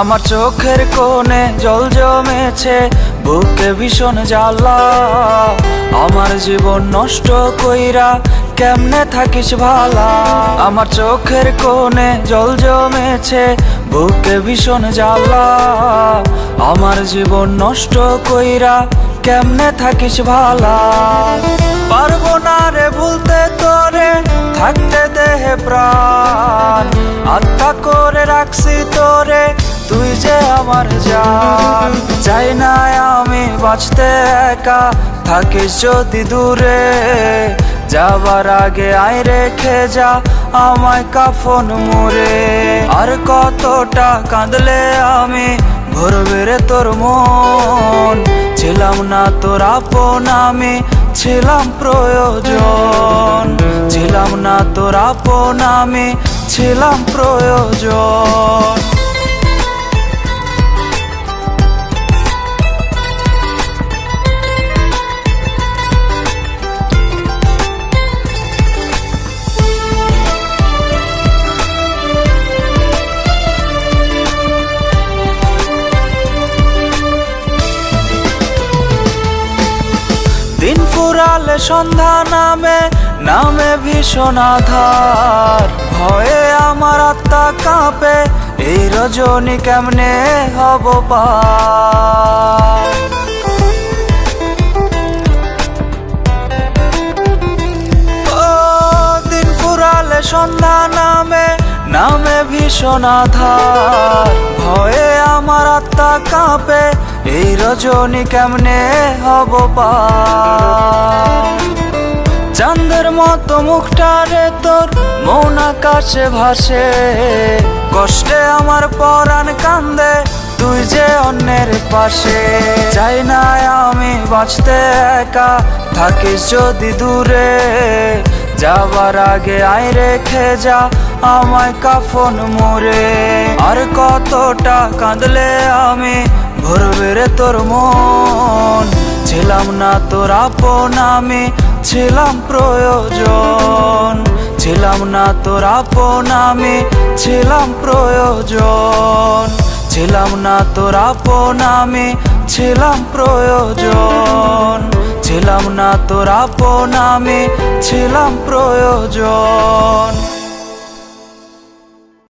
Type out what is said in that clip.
আমার চোখের কোণে জল জমেছে, বুকে ভীষণ জ্বালা। আমার জীবন নষ্ট কইরা কেমনে থাকিস ভালা? আমার চোখের কোণে জল জমেছে, বুকে ভীষণ জ্বালা। আমার জীবন নষ্ট কইরা কেমনে থাকিস ভালা? পারব না রে ভুলতে তোরে, থাকতে দেহে প্রাণ। আত্মা করে রাখছি তোরে তুই যে আমার জান চাই না আমি বাঁচতে একা। থাকিস যদি দূরে, যাবার আগে আয় রেখে যা আমায় কাফন মুরে আর কতটা কাঁদলে আমি ভরবে রে তোর মন। ছিলাম না তোর আপন আমি, ছিলাম প্রয়োজন। ছিলাম না তোর আপন আমি, ছিলাম প্রয়োজন। ফুরালে সন্ধ্যা নামে নামে ভীষণ আধার। ভয়ে আমার আত্মা কাঁপে, এই রজনী কেমনে হব ও দিন ফুরালে সন্ধ্যা নামে নামে ভীষণ আধার। ভয়ে আমার আত্মা কাঁপে এই রজনী কেমনে হব পার? চাঁদের মতো মুখটা রে তোর মন আকাশে ভাসে। কষ্টে আমার পরাণ কান্দে তুই যে অন্যের পাশে। চাই না আমি বাঁচতে একা, থাকিস যদি দূরে। যাবার আগে আয় রেখে যা আমায় কাফন মুরে আর কতটা কাঁদলে আমি ভরবে রে তোর মন। ছিলাম না তোর আপন, আমি ছিলাম প্রয়োজন। ছিলাম না তোর আপন, আমি ছিলাম প্রয়োজন। ছিলাম না তোর আপন, আমি ছিলাম প্রয়োজন। ছিলাম না তোর আপন, আমি ছিলাম প্রয়োজন।